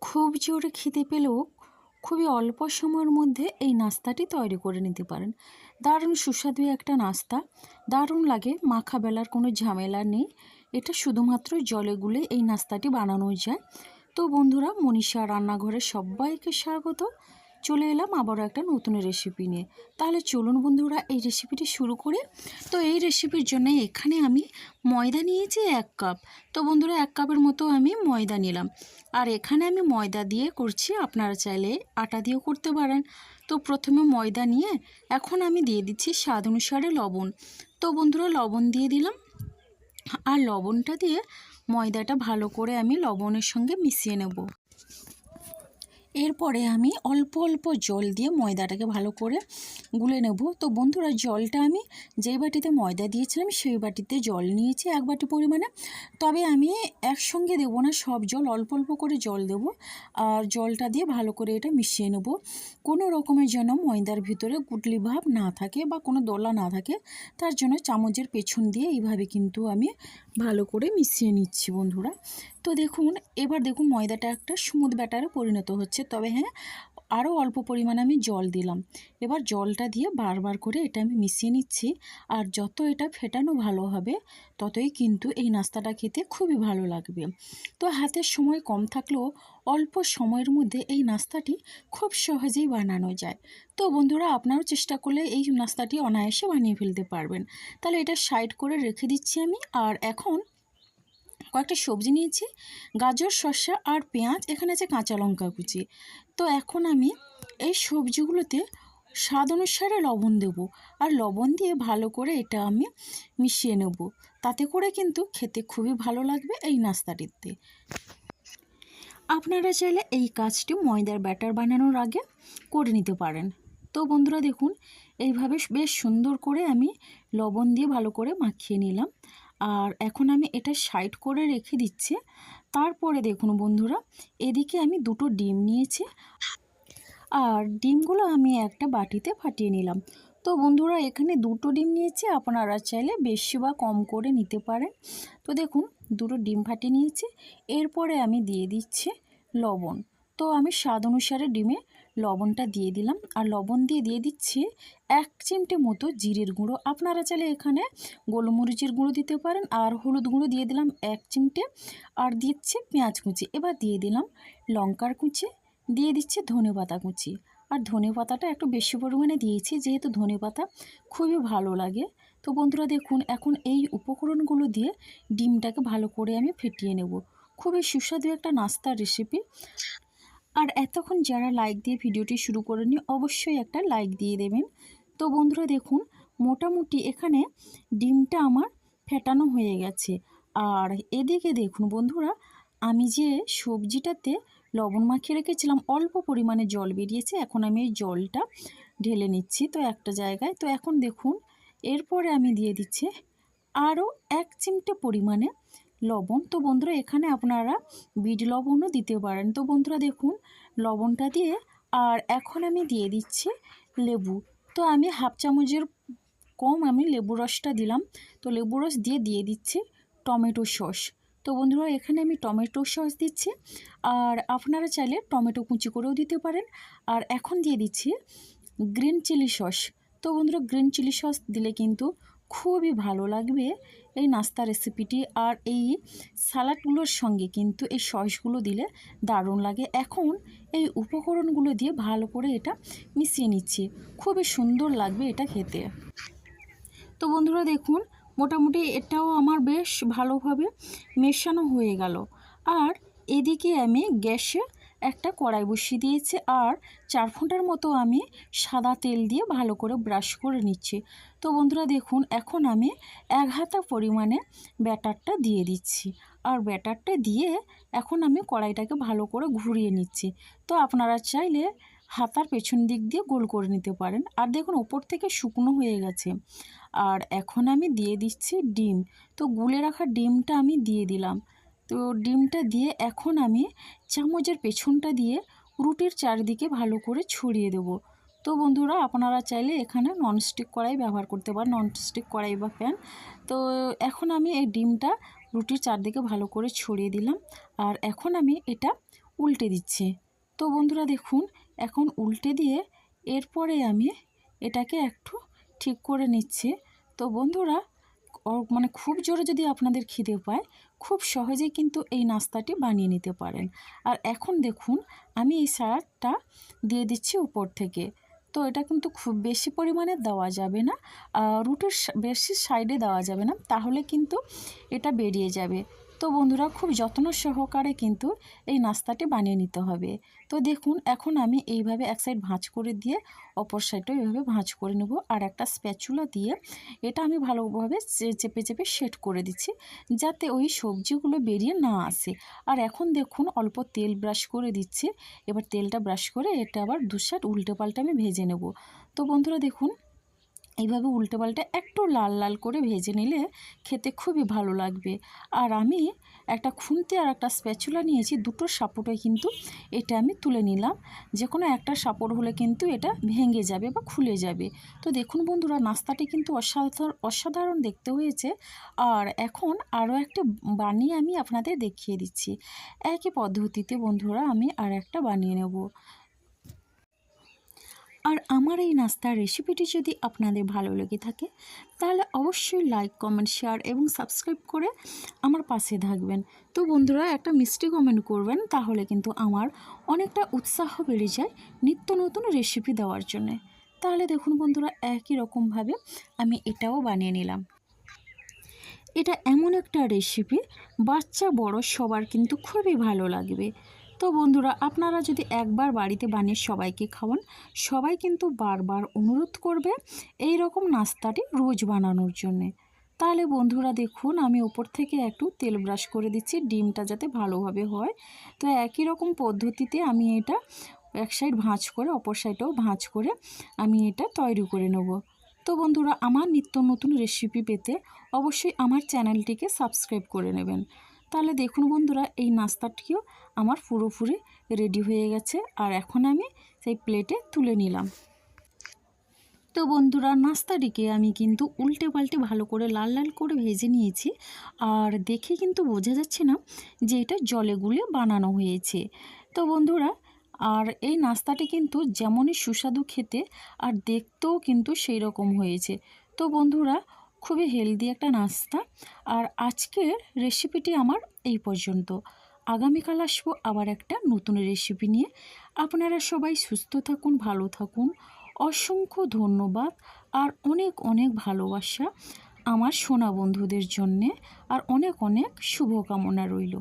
খুব জোরে খিদে পেলেও খুবই অল্প সময়ের মধ্যে এই নাস্তাটি তৈরি করে নিতে পারেন। দারুণ সুস্বাদু একটা নাস্তা। দারুণ লাগে, মাখা বেলার কোনো ঝামেলা নেই। এটা শুধুমাত্র জলে গুলে এই নাস্তাটি বানানো যায়। তো বন্ধুরা, মনীষা রান্নাঘরে সবাইকে স্বাগত। চলে এলাম আবারও একটা নতুন রেসিপি নিয়ে। তাহলে চলুন বন্ধুরা, এই রেসিপিটি শুরু করে। তো এই রেসিপির জন্য এখানে আমি ময়দা নিয়েছি এক কাপ তো বন্ধুরা, এক কাপের মতো আমি ময়দা নিলাম। আর এখানে আমি ময়দা দিয়ে করছি, আপনারা চাইলে আটা দিয়েও করতে পারেন। তো প্রথমে ময়দা নিয়ে এখন আমি দিয়ে দিচ্ছি স্বাদ অনুসারে লবণ। তো বন্ধুরা, লবণ দিয়ে দিলাম। আর লবণটা দিয়ে ময়দাটা ভালো করে আমি লবণের সঙ্গে মিশিয়ে নেব। এরপরে আমি অল্প অল্প জল দিয়ে ময়দাটাকে ভালো করে গুলে নেব। তো বন্ধুরা, জলটা আমি যেই বাটিতে ময়দা দিয়েছিলাম, সেই বাটিতে জল নিয়েছি এক বাটি পরিমাণে। তবে আমি একসঙ্গে দেবো না, সব জল, অল্প অল্প করে জল দেব আর জলটা দিয়ে ভালো করে এটা মিশিয়ে নেব। কোনো রকমের যেন ময়দার ভিতরে গুটলি ভাব না থাকে বা কোনো দলা না থাকে, তার জন্য চামচের পেছন দিয়ে এইভাবে কিন্তু আমি ভালো করে মিশিয়ে নিচ্ছি বন্ধুরা। তো দেখুন, এবার দেখুন ময়দাটা একটা স্মুথ ব্যাটারে পরিণত হচ্ছে। তবে হ্যাঁ আরও অল্প পরিমাণে আমি জল দিলাম। এবার জলটা দিয়ে বারবার করে এটা আমি মিশিয়ে নিচ্ছি। আর যত এটা ফেটানো ভালো হবে, ততই কিন্তু এই নাস্তাটা খেতে খুবই ভালো লাগবে। তো হাতের সময় কম থাকলেও অল্প সময়ের মধ্যে এই নাস্তাটি খুব সহজেই বানানো যায়। তো বন্ধুরা, আপনারাও চেষ্টা করলে এই নাস্তাটি অনায়াসে বানিয়ে ফেলতে পারবেন। তাহলে এটা সাইড করে রেখে দিচ্ছি আমি। আর এখন কয়েকটা সবজি নিয়েছি, গাজর শসা আর পেঁয়াজ, এখানে আছে কাঁচা লঙ্কা কুচি। তো এখন আমি এই সবজিগুলোতে স্বাদ অনুসারে লবণ দেব আর লবণ দিয়ে ভালো করে এটা আমি মিশিয়ে নেব। তাতে করে কিন্তু খেতে খুবই ভালো লাগবে এই নাস্তাটিতে। আপনারা চাইলে এই কাজটি ময়দার ব্যাটার বানানোর আগে করে নিতে পারেন। তো বন্ধুরা দেখুন, এইভাবে বেশ সুন্দর করে আমি লবণ দিয়ে ভালো করে মাখিয়ে নিলাম। আর এখন আমি এটা সাইড করে রেখে দিচ্ছি। তারপরে দেখুন বন্ধুরা, এদিকে আমি দুটো ডিম নিয়েছি। আর ডিমগুলো আমি একটা বাটিতে ফাটিয়ে নিলাম। তো বন্ধুরা, এখানে দুটো ডিম নিয়েছি, আপনারা চাইলে বেশি বা কম করে নিতে পারেন। তো দেখুন, দুটো ডিম ফাটিয়ে নিয়েছি। এরপরে আমি দিয়ে দিচ্ছি লবণ। তো আমি স্বাদ অনুসারে ডিমে লবণটা দিয়ে দিলাম। আর লবণ দিয়ে দিয়ে দিচ্ছি এক চিমটে মতো জিরের গুঁড়ো। আপনারা চাইলে এখানে গোলমরিচের গুঁড়ো দিতে পারেন আর হলুদ গুঁড়ো দিয়ে দিলাম এক চিমটে। আর দিচ্ছি পেঁয়াজ কুচি। এবার দিয়ে দিলাম লঙ্কার কুচি। দিয়ে দিচ্ছি ধনে পাতা কুচি। আর ধনে পাতাটা একটু বেশি পরিমাণে দিয়েছি, যেহেতু ধনে পাতা খুবই ভালো লাগে। তো বন্ধুরা দেখুন, এখন এই উপকরণগুলো দিয়ে ডিমটাকে ভালো করে আমি ফেটিয়ে নেব। খুবই সুস্বাদু একটা নাস্তার রেসিপি আর এতক্ষণ যারা লাইক দিয়ে ভিডিওটি শুরু করেনি অবশ্যই একটা লাইক দিয়ে দেবেন। তো বন্ধুরা দেখুন, মোটামুটি এখানে ডিমটা আমার ফেটানো হয়ে গেছে। আর এদিকে দেখুন বন্ধুরা, আমি যে সবজিটাতে লবণ মাখিয়ে রেখেছিলাম, অল্প পরিমাণে জল বেরিয়েছে, এখন আমি এই জলটা ঢেলে নিচ্ছি তো একটা জায়গায়। তো এখন দেখুন, এরপরে আমি দিয়ে দিচ্ছি আরও এক চিমটে পরিমাণে লবণ। তো বন্ধুরা, এখানে আপনারা বিট লবণও দিতে পারেন। তো বন্ধুরা, দেখুন, লবণটা দিয়ে, আর এখন আমি দিয়ে দিচ্ছি লেবু। তো আমি হাফ চামচের কম আমি লেবু রসটা দিলাম। তো লেবু রস দিয়ে দিয়ে দিচ্ছি টমেটো সস। তো বন্ধুরা, এখানে আমি টমেটো সস দিচ্ছি। আর আপনারা চাইলে টমেটো কুচি করেও দিতে পারেন। আর এখন দিয়ে দিচ্ছি গ্রিন চিলি সস। তো বন্ধুরা, গ্রিন চিলি সস দিলে কিন্তু খুবই ভালো লাগবে। এই নাস্তা রেসিপিটি আর এই সালাডগুলোর সঙ্গে কিন্তু এই সসগুলো দিলে দারুণ লাগে। এখন এই উপকরণগুলো দিয়ে ভালো করে এটা মিশিয়ে নিচ্ছি। খুবই সুন্দর লাগবে এটা খেতে। তো বন্ধুরা দেখুন, মোটামুটি এটাও আমার বেশ ভালোভাবে মেশানো হয়ে গেল। আর এদিকে আমি গ্যাসে একটা কড়াই বসিয়ে দিয়েছি আর চার ফুটার মতো আমি সাদা তেল দিয়ে ভালো করে ব্রাশ করে নিচ্ছি। তো বন্ধুরা দেখুন, এখন আমি এক হাতা পরিমাণে ব্যাটারটা দিয়ে দিচ্ছি। আর ব্যাটারটা দিয়ে এখন আমি কড়াইটাকে ভালো করে ঘুরিয়ে নিচ্ছি। তো আপনারা চাইলে হাতার পেছন দিক দিয়ে গোল করে নিতে পারেন। আর দেখুন, ওপর থেকে শুকনো হয়ে গেছে। আর এখন আমি দিয়ে দিচ্ছি ডিম। তো গুলে রাখা ডিমটা আমি দিয়ে দিলাম। তো ডিমটা দিয়ে এখন আমি চামচের পেছনটা দিয়ে রুটির চারদিকে ভালো করে ছড়িয়ে দেবো। তো বন্ধুরা, আপনারা চাইলে এখানে ননস্টিক কড়াই ব্যবহার করতে পারেন ননস্টিক কড়াই বা প্যান তো এখন আমি এই ডিমটা রুটির চারদিকে ভালো করে ছড়িয়ে দিলাম আর এখন আমি এটা উল্টে দিচ্ছি। তো বন্ধুরা, দেখুন, এখন উল্টে দিয়ে এরপরে আমি এটাকে একটু ঠিক করে নিচ্ছি। তো বন্ধুরা মানে খুব জোরে যদি আপনাদের খিদে পায়, খুব সহজেই কিন্তু এই নাস্তাটি বানিয়ে নিতে পারেন। আর এখন দেখুন, আমি এই স্যালাডটা দিয়ে দিচ্ছি উপর থেকে। তো এটা কিন্তু খুব বেশি পরিমাণে দেওয়া যাবে না। রুটের বেশি সাইডে দেওয়া যাবে না। তাহলে কিন্তু এটা বেরিয়ে যাবে। তো বন্ধুরা খুব যত্ন সহকারে কিন্তু এই নাস্তাটি বানিয়ে নিতে হবে। তো দেখুন, এখন আমি এইভাবে এক সাইড ভাঁজ করে দিয়ে অপর সাইডটাও এইভাবে ভাঁজ করে নেব আর একটা স্প্যাচুলা দিয়ে এটা আমি ভালোভাবে চেপে চেপে সেট করে দিচ্ছি যাতে ওই সবজিগুলো বেরিয়ে না আসে। আর এখন দেখুন, অল্প তেল ব্রাশ করে দিচ্ছি। এবার তেলটা ব্রাশ করে এটা আবার দু সাইড উল্টে পাল্টে আমি ভেজে নেব। তো বন্ধুরা দেখুন এইভাবে উল্টে পাল্টে একটু লাল লাল করে ভেজে নিলে খেতে খুবই ভালো লাগবে। আর আমি একটা খুন্তি আর একটা স্প্যাচুলা নিয়েছি, দুটো সাপোর্টে কিন্তু এটা আমি তুলে নিলাম। যে কোনো একটা সাপোর্ট হলে কিন্তু এটা ভেঙে যাবে বা খুলে যাবে। তো দেখুন বন্ধুরা, নাস্তাটি কিন্তু অসাধারণ অসাধারণ দেখতে হয়েছে। আর এখন আরও একটা বানিয়ে আমি আপনাদের দেখিয়ে দিচ্ছি। একই পদ্ধতিতে বন্ধুরা আমি আর একটা বানিয়ে নেব। আর আমার এই নাস্তার রেসিপিটি যদি আপনাদের ভালো লেগে থাকে, তাহলে অবশ্যই লাইক কমেন্ট শেয়ার এবং সাবস্ক্রাইব করে আমার পাশে থাকবেন। তো বন্ধুরা, একটা মিষ্টি কমেন্ট করবেন, তাহলে কিন্তু আমার অনেকটা উৎসাহ বেড়ে যায় নিত্য নতুন রেসিপি দেওয়ার জন্যে। তাহলে দেখুন বন্ধুরা, একই রকমভাবে আমি এটাও বানিয়ে নিলাম। এটা এমন একটা রেসিপি বাচ্চা বড় সবার কিন্তু খুবই ভালো লাগবে। তো বন্ধুরা, আপনারা যদি একবার বাড়িতে বানিয়ে সবাইকে খাওয়ান, সবাই কিন্তু বারবার অনুরোধ করবে এই রকম নাস্তাটি রোজ বানানোর জন্যে। তাহলে বন্ধুরা দেখুন, আমি ওপর থেকে একটু তেল ব্রাশ করে দিচ্ছি, ডিমটা যাতে ভালোভাবে হয়। তো একই রকম পদ্ধতিতে আমি এটা এক সাইড ভাঁজ করে, অপর সাইডেও ভাঁজ করে আমি এটা তৈরি করে নেব। তো বন্ধুরা, আমার নিত্য নতুন রেসিপি পেতে অবশ্যই আমার চ্যানেলটিকে সাবস্ক্রাইব করে নেবেন। তাহলে দেখুন বন্ধুরা, এই নাস্তাটিও আমার পুরোপুরি রেডি হয়ে গেছে আর এখন আমি সেই প্লেটে তুলে নিলাম। তো বন্ধুরা, নাস্তাটিকে আমি কিন্তু উল্টে পাল্টে ভালো করে লাল লাল করে ভেজে নিয়েছি আর দেখে কিন্তু বোঝা যাচ্ছে না যে এটা জলে গুলে বানানো হয়েছে। তো বন্ধুরা, আর এই নাস্তাটি কিন্তু যেমনই সুস্বাদু খেতে আর দেখতেও কিন্তু সেই রকম হয়েছে। তো বন্ধুরা খুবই হেলদি একটা নাস্তা। আর আজকের রেসিপিটি আমার এই পর্যন্ত। আগামীকাল আসব আবার একটা নতুন রেসিপি নিয়ে। আপনারা সবাই সুস্থ থাকুন, ভালো থাকুন। অসংখ্য ধন্যবাদ আর অনেক অনেক ভালোবাসা আমার সোনা বন্ধুদের জন্যে। আর অনেক অনেক শুভকামনা রইল।